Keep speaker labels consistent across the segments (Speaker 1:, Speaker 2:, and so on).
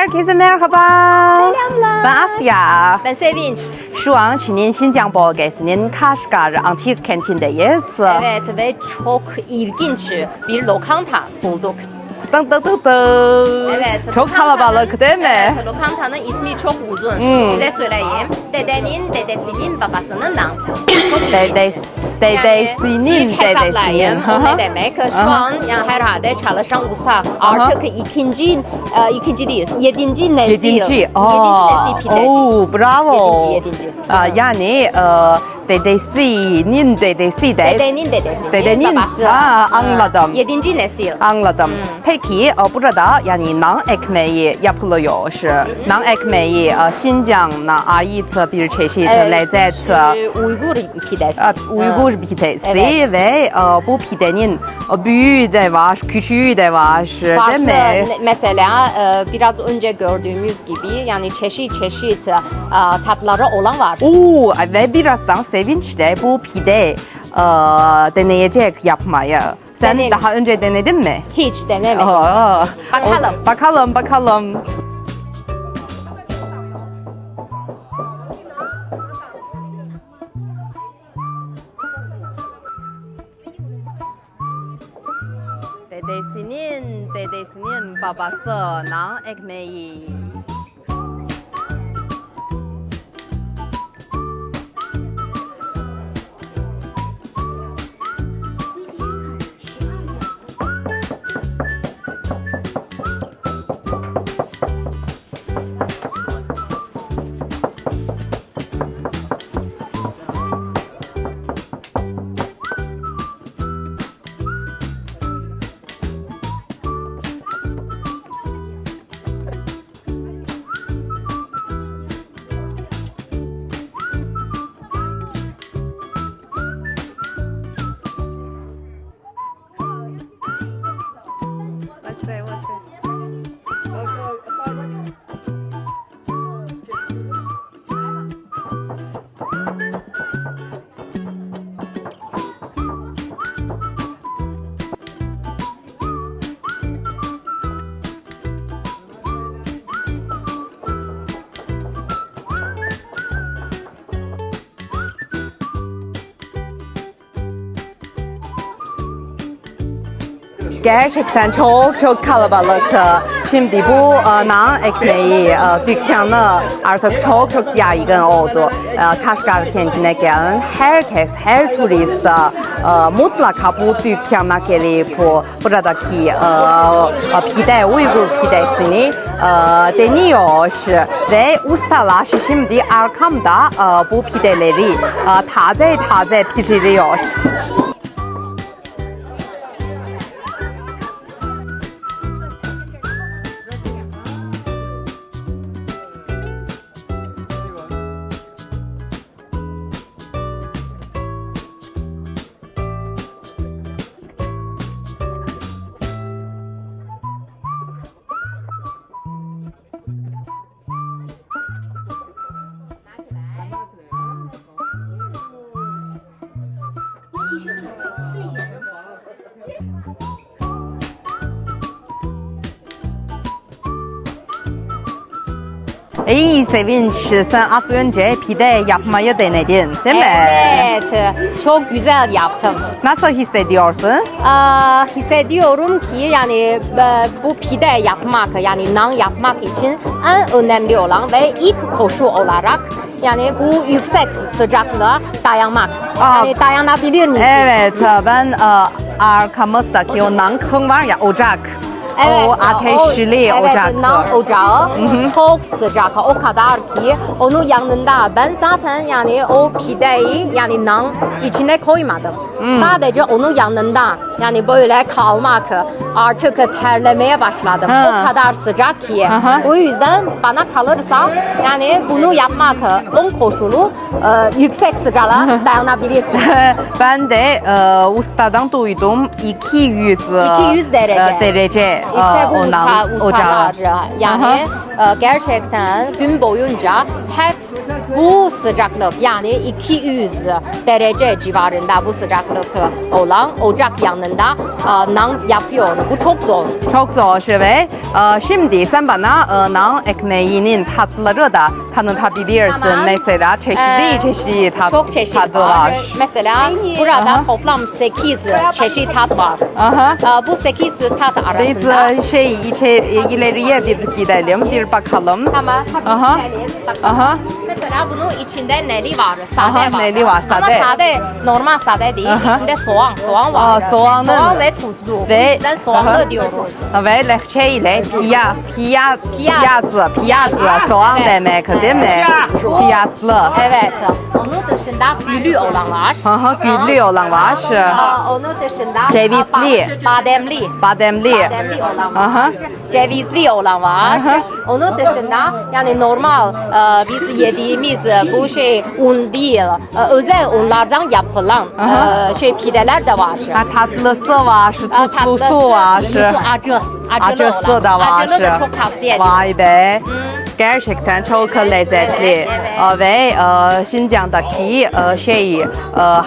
Speaker 1: Herkese merhaba.
Speaker 2: Selamlar.
Speaker 1: Ben Asya.
Speaker 2: Ben Sevinç.
Speaker 1: Şu an Çin'in Xinjiang bölgesinin Kaşgar Antik Kenti'ndeyiz.
Speaker 2: Evet ve çok ilginç bir lokanta bulduk.
Speaker 1: Dım dım dım dım.
Speaker 2: Evet.
Speaker 1: Çok kalabalık değil mi?
Speaker 2: Evet, lokantanın ismi çok uzun.
Speaker 1: Hmm.
Speaker 2: Size söyleyeyim. Dedenin dedesinin babasının namı. Çok ilginç.
Speaker 1: Dedes, dedesinin
Speaker 2: yani hesaplayayım.
Speaker 1: dedesinin.
Speaker 2: O
Speaker 1: Aha.
Speaker 2: ne demek? Şu
Speaker 1: Aha.
Speaker 2: an yani herhalde çalışan usta artık ikinci, e, ikinci değil, yedinci nesil.
Speaker 1: Yedinci. Aa,
Speaker 2: Yedinci nesil pide.
Speaker 1: Oo, bravo.
Speaker 2: Yedinci, yedinci.
Speaker 1: Aa, yani e, dedesinin dedesi de
Speaker 2: Dedenin dedesinin
Speaker 1: Dedenin,
Speaker 2: babası.
Speaker 1: ha, anladım.
Speaker 2: Yedinci nesil.
Speaker 1: Anladım. Peki e, burada yani nan ekmeği yapılıyor. Nan ekmeği e, ait bir çeşit lezzet.
Speaker 2: şu Uygur pidesi.
Speaker 1: e, Uygur pidesi
Speaker 2: Evet.
Speaker 1: ve e, bu pidenin e, büyüğü de var, küçüğü de var
Speaker 2: Farklı,
Speaker 1: değil mi?
Speaker 2: ne- mesela e, biraz önce gördüğümüz gibi yani çeşit çeşit e, tatları olan var.
Speaker 1: Oo, ve birazdan Sevinç de bu pide e, deneyecek yapmayı. Sen
Speaker 2: Denerim.
Speaker 1: daha önce denedin mi?
Speaker 2: Hiç denemedim.
Speaker 1: Aa,
Speaker 2: Bakalım.
Speaker 1: o- bakalım, bakalım. Dedesinin, dedesinin babası nan ekmeği. Gerçekten çok çok kalabalık. Şimdi bu e, nan ekmeği e, dükkanı artık çok çok yaygın oldu. E, Kaşgar kentine gelen herkes, her turist e, mutlaka bu dükkana gelip buradaki e, e, pide, Uygur pidesini e, deniyor. Ve ustalar şimdi arkamda e, bu pideleri e, taze taze pişiriyor. İyi Sevinç, sen az önce pide yapmayı denedin değil mi?
Speaker 2: Evet, çok güzel yaptım.
Speaker 1: Nasıl hissediyorsun?
Speaker 2: Aa, hissediyorum ki yani e, bu pide yapmak yani nan yapmak için en önemli olan ve ilk koşu olarak yani bu yüksek sıcaklığa dayanmak.
Speaker 1: Aa.
Speaker 2: Yani dayanabilir misin?
Speaker 1: Evet, ben e, arkamızdaki o nankın var ya ocak. O ateşli
Speaker 2: o,
Speaker 1: ocak.
Speaker 2: Evet, nan ocağı çok sıcak o kadar ki onun yanında ben zaten yani o pideyi yani nan içine koymadım.
Speaker 1: Hmm.
Speaker 2: Sadece onun yanında yani böyle kalmak artık terlemeye başladım.
Speaker 1: Ha.
Speaker 2: O kadar sıcak ki.
Speaker 1: Aha.
Speaker 2: O yüzden bana kalırsa yani bunu yapmak on koşulu e, yüksek sıcaklığa dayanabilirsin.
Speaker 1: ben de e, ustadan duydum 200,
Speaker 2: 200 derece.
Speaker 1: e, derece
Speaker 2: İşte bu
Speaker 1: e,
Speaker 2: usta,
Speaker 1: ondan
Speaker 2: ustalar
Speaker 1: ocağı.
Speaker 2: yani e, gerçekten gün boyunca hep bu sıcaklık yani 200 derece civarında bu sıcaklık olan ocak yanında e, nan yapıyor. Bu çok zor.
Speaker 1: Çok zor ve e, şimdi sen bana e, nan ekmeğinin tatları da tanıtabilirsin.
Speaker 2: Tamam.
Speaker 1: Mesela çeşitli
Speaker 2: Ee,
Speaker 1: çeşitli tat,
Speaker 2: Çok çeşit
Speaker 1: tadı
Speaker 2: var.
Speaker 1: var.
Speaker 2: Mesela burada
Speaker 1: Aha.
Speaker 2: toplam 8 çeşit tat var.
Speaker 1: Aha.
Speaker 2: E, bu 8 tat
Speaker 1: Biz
Speaker 2: arasında
Speaker 1: e, şey içe, ileriye bir gidelim, bir bakalım.
Speaker 2: Tamam,
Speaker 1: Aha.
Speaker 2: gidelim. Bakalım.
Speaker 1: Aha.
Speaker 2: Mesela bunun içinde neli var, sade
Speaker 1: Aha,
Speaker 2: var.
Speaker 1: neli var, sade.
Speaker 2: Ama sade normal sade değil.
Speaker 1: Aha.
Speaker 2: İçinde soğan, soğan var.
Speaker 1: Aa, soğanın-
Speaker 2: Soğan ve tuzlu.
Speaker 1: Ve-
Speaker 2: Bu yüzden soğanlı
Speaker 1: Aha.
Speaker 2: diyoruz.
Speaker 1: Ve lehçe ile piya, piya,
Speaker 2: Piyaz.
Speaker 1: piyazlı, piyazlı soğan
Speaker 2: Evet.
Speaker 1: demek değil mi? Piyazlı.
Speaker 2: Evet. Onun dışında gülü olan var.
Speaker 1: Aha, güllü olan var.
Speaker 2: Aa, Onun dışında
Speaker 1: Cevizli.
Speaker 2: ba- bademli.
Speaker 1: Bademli.
Speaker 2: Bademli olan var.
Speaker 1: Aha.
Speaker 2: Cevizli olan var.
Speaker 1: Aha.
Speaker 2: Onun dışında yani normal e, biz yediğimiz e, bu şey un değil, e, özel unlardan yapılan
Speaker 1: Aha.
Speaker 2: e, şey pideler de var.
Speaker 1: Ha, tatlısı var,
Speaker 2: E,
Speaker 1: tuzlusu var.
Speaker 2: acı, acılı
Speaker 1: Acısı
Speaker 2: olan.
Speaker 1: da var.
Speaker 2: Acılı da çok tavsiye ederim.
Speaker 1: Vay be. Gerçekten çok lezzetli
Speaker 2: evet, evet.
Speaker 1: Ve e, Şincan'daki e, şey e,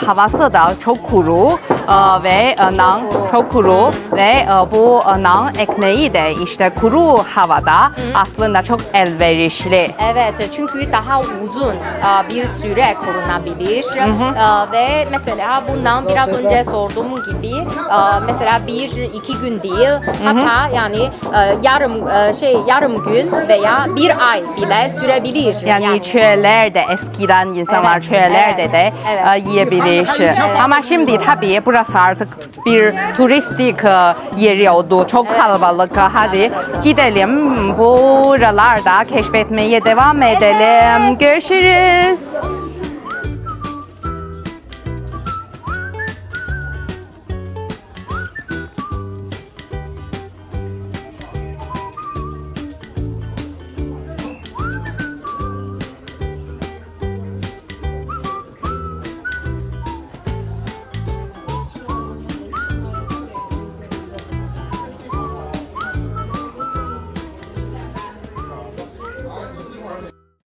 Speaker 1: havası da çok kuru e, ve e, nan çok kuru ve e, bu e, nan ekmeği de işte kuru havada aslında çok elverişli.
Speaker 2: Evet çünkü daha uzun e, bir süre korunabilir E, ve mesela bundan biraz önce sorduğum gibi e, mesela bir iki gün değil hatta yani e, yarım e, şey yarım gün veya bir ay bile sürebilir.
Speaker 1: Yani, çöllerde eskiden insanlar
Speaker 2: Evet,
Speaker 1: çöllerde
Speaker 2: evet,
Speaker 1: de
Speaker 2: evet.
Speaker 1: yiyebilir.
Speaker 2: Evet.
Speaker 1: Ama şimdi tabii burası artık bir turistik yeri oldu. Çok
Speaker 2: Evet.
Speaker 1: kalabalık. Hadi gidelim buralarda keşfetmeye devam edelim. Görüşürüz.